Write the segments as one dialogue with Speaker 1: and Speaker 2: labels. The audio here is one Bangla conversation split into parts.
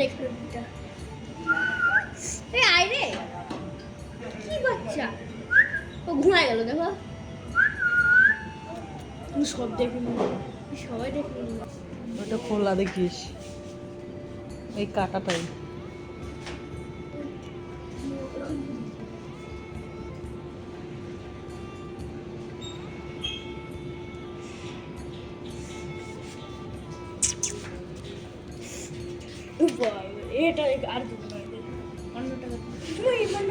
Speaker 1: দেখল এটা এই আয় রে। কি বাচ্চা? ও ঘুমায় গেল দেখো। তুমি সব দেখে সবাই দেখে
Speaker 2: ওটা খোলা দেখিস। ওই কাটাটাই।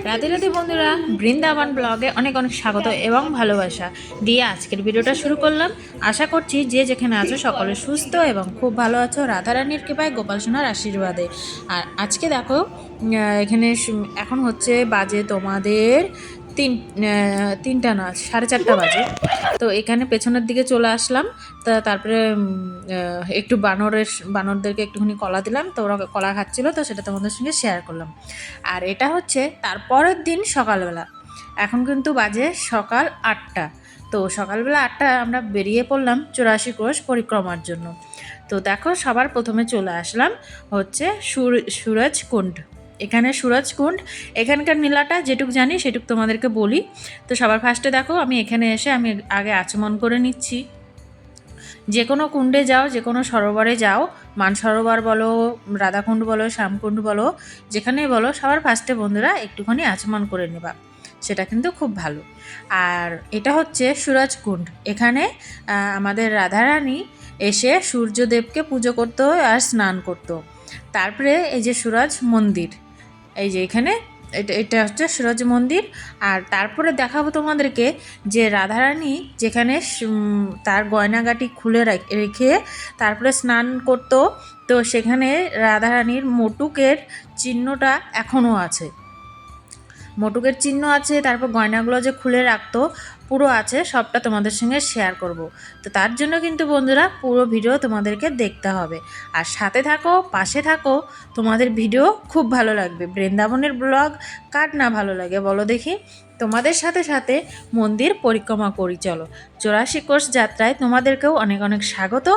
Speaker 3: রাধে রাধে বন্ধুরা, বৃন্দাবন ব্লগে অনেক অনেক স্বাগত এবং ভালোবাসা। দিয়ে আজকের ভিডিওটা শুরু করলাম। আশা করছি যে যেখানে আছো সকলে সুস্থ এবং খুব ভালো আছো। রাধারানীর কৃপায় গোপাল সোনার আশীর্বাদে। আর আজকে দেখো এখানে এখন হচ্ছে বাজে তোমাদের তিন তিনটা না, সাড়ে চারটা বাজে। তো এখানে পেছনের দিকে চলে আসলাম, তা তারপরে একটু বানরের, বানরদেরকে একটুখানি কলা দিলাম, তো ওরা কলা খাচ্ছিলো, তো সেটা তোমাদের সঙ্গে শেয়ার করলাম। আর এটা হচ্ছে তারপরের দিন সকালবেলা। এখন কিন্তু বাজে সকাল আটটা। তো সকালবেলা আটটা আমরা বেরিয়ে পড়লাম চুরাশি কোষ পরিক্রমার জন্য। তো দেখো সবার প্রথমে চলে আসলাম হচ্ছে সুর, সুরজ কুণ্ড। এখানে সুরজ কুণ্ড। এখানকার নীলাটা যেটুক জানি সেটুক তোমাদেরকে বলি। তো সবার ফার্স্টে দেখো, আমি এখানে এসে আমি আগে আচমন করে নিচ্ছি। যে কোনো কুণ্ডে যাও যে কোনো সরোবরে যাও মান সরোবর বলো, রাধাকুণ্ড বলো, শ্যামকুণ্ড বলো, যেখানেই বলো, সবার ফার্স্টে বন্ধুরা একটুখানি আচমন করে নেবা। সেটা কিন্তু খুব ভালো। আর এটা হচ্ছে সুরজকুণ্ড এখানে আমাদের রাধারানী এসে সূর্যদেবকে পুজো করতো আর স্নান করতো। তারপরে এই যে সুরজ মন্দির এই যে এখানে, এটা এটা হচ্ছে সুরজ মন্দির। আর তারপরে দেখাবো তোমাদেরকে যে রাধারানী যেখানে তার গয়নাগাটি খুলে রাখ- তারপরে স্নান করতো, তো সেখানে রাধারানীর মোটুকের চিহ্নটা এখনও আছে। মোটুকের চিহ্ন আছে, তারপর গয়নাগুলো যে খুলে রাখতো, পুরো আছে, সবটা তোমাদের সঙ্গে শেয়ার করব। তো তার জন্য কিন্তু বন্ধুরা পুরো ভিডিও তোমাদেরকে দেখতে হবে। আর সাথে থাকো, পাশে থাকো, তোমাদের ভিডিও খুব ভালো লাগবে। বৃন্দাবনের ব্লগ কার না ভালো লাগে বলো দেখি? তোমাদের সাথে সাথে মন্দির পরিক্রমা করি, চলো। চৌরাশি কোষ যাত্রায় তোমাদেরকেও অনেক অনেক স্বাগত,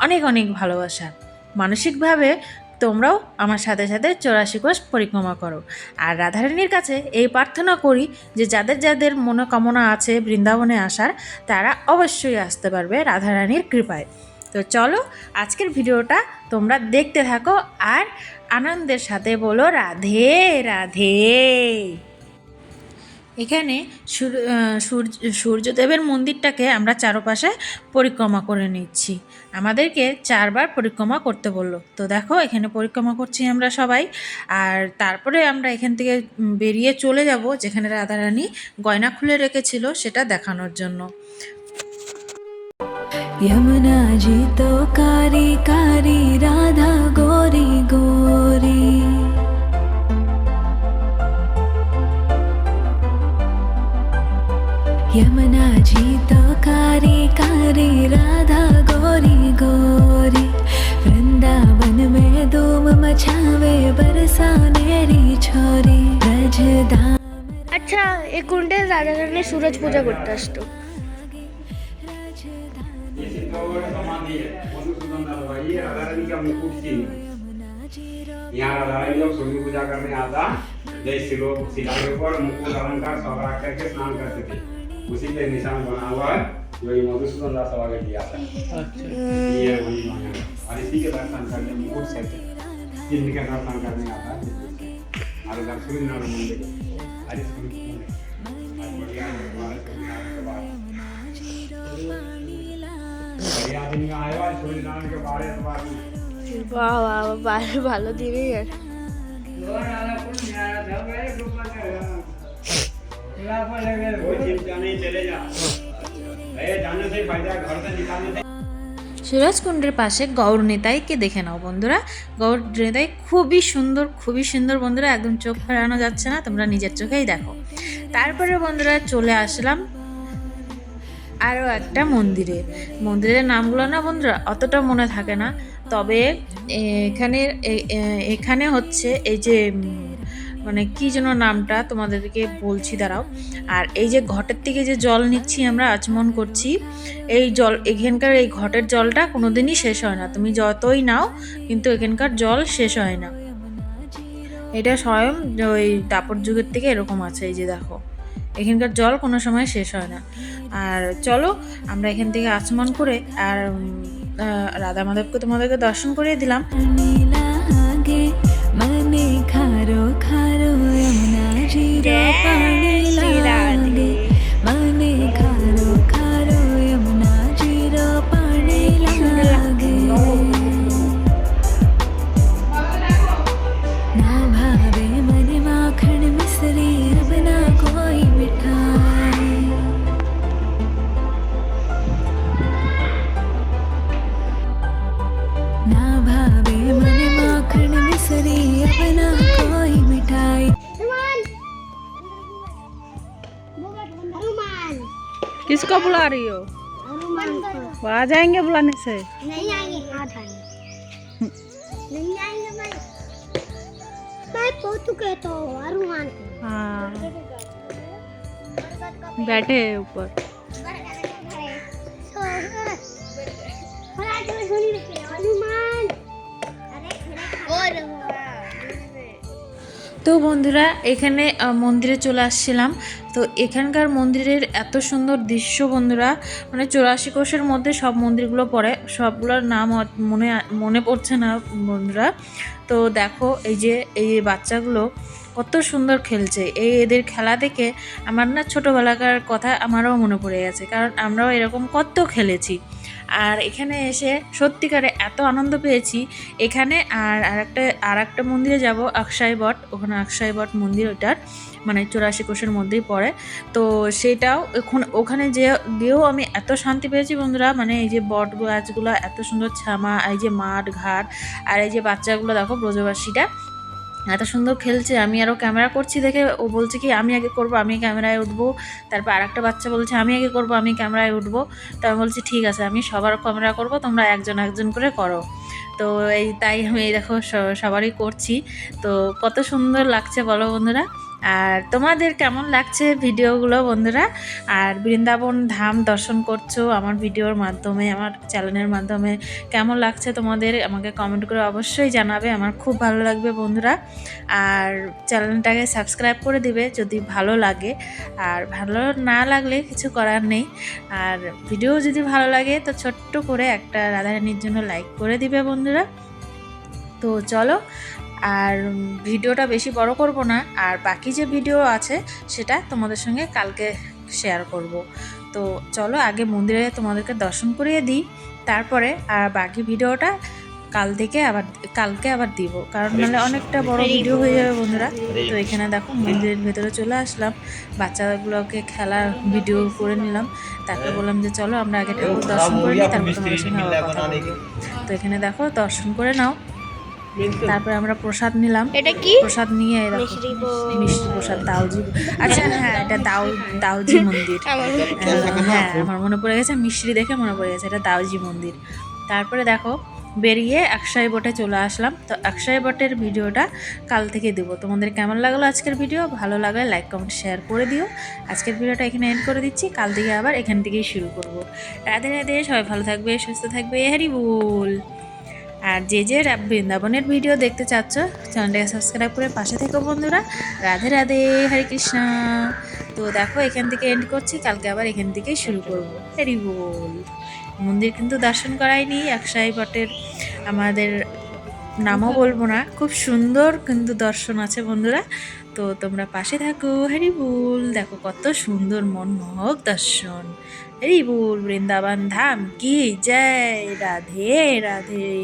Speaker 3: অনেক অনেক ভালোবাসা। মানসিকভাবে তোমরাও আমার সাথে সাথে চৌরাশি কোষ পরিক্রমা করো। আর রাধারানীর কাছে এই প্রার্থনা করি যে যাদের যাদের মনোকামনা আছে বৃন্দাবনে আসার, তারা অবশ্যই আসতে পারবে রাধারানীর কৃপায়। তো চলো, আজকের ভিডিওটা তোমরা দেখতে থাকো আর আনন্দের সাথে বলো, রাধে রাধে। এখানে সূর্যদেবের মন্দিরটাকে আমরা চারপাশে পরিক্রমা করে নিচ্ছি। আমাদেরকে চারবার পরিক্রমা করতে বলল। তো দেখো, এখানে পরিক্রমা করছি আমরা সবাই। আর তারপরে আমরা এখান থেকে বেরিয়ে চলে যাব, যেখানে রাধারানী গয়না খুলে রেখেছিল সেটা দেখানোর জন্য।
Speaker 4: যমুনা জিত কারি কারি রাধা
Speaker 1: আচ্ছা এই কুণ্ডে রাধারানী সুরজ পূজা করতে আসতো
Speaker 5: ये सिद्धौगढ़ समाधि है मधुसूदन दास भाई ये राधा रानी का मुकुट चिन्ह यहाँ राधा रानी लोग सूर्य पूजा करने आता जय शिलो शिला के ऊपर मुकुट अलंकार सब रख करके स्नान करते थे उसी पे निशान बना हुआ है जो ये मधुसूदन दास सभा के दिया था
Speaker 2: আচ্ছা
Speaker 5: ये है वही मांगा है। और इसी के दर्शन करने मुकुट से चिन्ह के दर्शन करने आता है हमारे दर्शन मंदिर हरे सूर्य मंदिर आज बढ़िया है, हमारे सूर्य नारायण के बाद बढ़िया दिन का आया है, सूर्य नारायण के बारे अखबार में
Speaker 1: বাহ বাহ ভালো ভালো দিনই আর
Speaker 5: कोई चिंता नहीं चले जा अरे जाने से फायदा घर से निकालने से
Speaker 3: সুরজকুণ্ডের পাশে গৌর নেতাইকে দেখে নাও বন্ধুরা। গৌর নেতাই খুবই সুন্দর খুবই সুন্দর বন্ধুরা, একদম চোখ ফেরানো যাচ্ছে না, তোমরা নিজের চোখেই দেখো। তারপরে বন্ধুরা চলে আসলাম আরও একটা মন্দিরে। মন্দিরের নামগুলো না বন্ধুরা অতটা মনে থাকে না, তবে এখানে এখানে হচ্ছে এই যে মানে কি যেন নামটা তোমাদেরকে বলছি, দাঁড়াও। আর এই যে ঘটের থেকে যে জল নিচ্ছি আমরা, আচমন করছি, এই জল, এখানকার এই ঘটের জলটা কোনোদিনই শেষ হয় না। তুমি যতই নাও, কিন্তু এখানকার জল শেষ হয় না। এটা স্বয়ং ওই দাপর যুগের থেকে এরকম আছে, এই যে দেখো। এখানকার জল কোনো সময় শেষ হয় না। আর চলো, আমরা এখান থেকে আচমন করে, আর রাধা মাধবকে তোমাদেরকে দর্শন করিয়ে দিলাম।
Speaker 4: यमुना जीरो पानी लागे मने खारो खारो यमुना जीरो पानी लागे ना भावे मने माखन मिश्री बिना कोई मिठाई ना भावे मन माखन मिसरी अपना कोई
Speaker 2: किसको बुला रही हो? वो आ जाएँगे बुलाने से?
Speaker 1: नहीं आएँगे नहीं आएँगे भाई मैं पोतू कहता हूँ
Speaker 2: हाँ। बैठे हैं ऊपर।
Speaker 1: और
Speaker 3: তো বন্ধুরা, এখানে মন্দিরে চলে আসছিলাম। তো এখানকার মন্দিরের এত সুন্দর দৃশ্য বন্ধুরা মানে চৌরাশি কোষের মধ্যে সব মন্দিরগুলো পড়ে, সবগুলোর নাম মনে মনে পড়ছে না বন্ধুরা। তো দেখো, এই যে, এই বাচ্চাগুলো কত সুন্দর খেলছে। এই এদের খেলা দেখে আমার না ছোটোবেলাকার কথা আমারও মনে পড়ে গেছে, কারণ আমরাও এরকম কত খেলেছি। আর এখানে এসে সত্যিকারে এত আনন্দ পেয়েছি। এখানে আর আরেকটা আর একটা মন্দিরে যাব আকসাই বট। ওখানে আকসাই বট মন্দির ওটার মানে চৌরাশি কোষের মধ্যেই পড়ে। তো সেটাও এখন ওখানে যে গিয়েও আমি এত শান্তি পেয়েছি বন্ধুরা। মানে এই যে বট গাছগুলো, এত সুন্দর ছামা, এই যে মাঠ, ঘাট, আর এই যে বাচ্চাগুলো দেখো ব্রজবাসীটা এত সুন্দর খেলছে, আমি আরও ক্যামেরা করছি দেখে ও বলছে কি, আমি আগে করব, আমি ক্যামেরায় উঠবো। তারপর আর একটা বাচ্চা বলছে, আমি আগে করব, আমি ক্যামেরায় উঠবো। তো আমি বলছি, ঠিক আছে, আমি সবার ক্যামেরা করব, তোমরা একজন একজন করে করো। তো এই তাই আমি দেখো সবারই করছি। তো কত সুন্দর লাগছে বলো বন্ধুরা। আর তোমাদের কেমন লাগছে ভিডিওগুলো বন্ধুরা? আর বৃন্দাবন ধাম দর্শন করছ আমার ভিডিওর মাধ্যমে, আমার চ্যানেলের মাধ্যমে, কেমন লাগছে তোমাদের আমাকে কমেন্ট করে অবশ্যই জানাবে, আমার খুব ভালো লাগবে বন্ধুরা। আর চ্যানেলটাকে সাবস্ক্রাইব করে দিবে যদি ভালো লাগে, আর ভালো না লাগলে কিছু করার নেই। আর ভিডিও যদি ভালো লাগে তো ছোট্ট করে একটা রাধারানীর জন্য লাইক করে দিবে বন্ধুরা। তো চলো আর ভিডিওটা বেশি বড় করব না আর বাকি যে ভিডিও আছে সেটা তোমাদের সঙ্গে কালকে শেয়ার করব। তো চলো আগে মন্দিরে তোমাদেরকে দর্শন করিয়ে দিই তারপরে আর বাকি ভিডিওটা কাল থেকে আবার কালকে আবার দিব। কারণ নাহলে অনেকটা বড় ভিডিও হয়ে যাবে বন্ধুরা। তো এখানে দেখো মন্দিরের ভেতরে চলে আসলাম। বাচ্চাগুলোকে খেলার ভিডিও করে নিলাম। তারপর বললাম যে চলো আমরা আগে ঠাকুর দর্শন করে নিই তারপর তোমাদের সঙ্গে আবার কথা তো এখানে দেখো দর্শন করে নাও। তারপরে আমরা প্রসাদ নিলাম।
Speaker 1: এটা কি?
Speaker 3: প্রসাদ নিয়ে এই দেখো মিষ্টি প্রসাদ দাউজি আচ্ছা হ্যাঁ এটা দাউ দাউজি মন্দির। আহ, হ্যাঁ আমার মনে পড়ে গেছে মিষ্টি দেখে মনে পড়ে গেছে এটা দাউজি মন্দির। তারপরে দেখো বেরিয়ে আকশাই বটে চলে আসলাম। তো আকশাই বটের ভিডিওটা কাল থেকে দেবো। তোমাদের কেমন লাগল আজকের ভিডিও? ভালো লাগলে লাইক কমেন্ট শেয়ার করে দিও। আজকের ভিডিওটা এখানে এন্ড করে দিচ্ছি। কাল থেকে আবার এখান থেকেই শুরু করব। রাধে রাধে সবাই ভালো থাকবে সুস্থ থাকবে হ্যারি বল। আর যে যে বৃন্দাবনের ভিডিও দেখতে চাচ্ছ চ্যানেলটাকে সাবস্ক্রাইব করে পাশে থেকো বন্ধুরা। রাধে রাধে, হরে কৃষ্ণ। তো দেখো, এখান থেকে এন্ড করছি, কালকে আবার এখান থেকেই শুরু করব। হ্যারি বল। মন্দির কিন্তু দর্শন করাইনি একশাই বটের আমাদের নামও বলব না। খুব সুন্দর কিন্তু দর্শন আছে বন্ধুরা। তো তোমরা পাশে থাকো হ্যারি বল দেখো কত সুন্দর মনমোহক দর্শন। হ্যারি বল বৃন্দাবন ধাম, কি জয়। রাধে রাধে।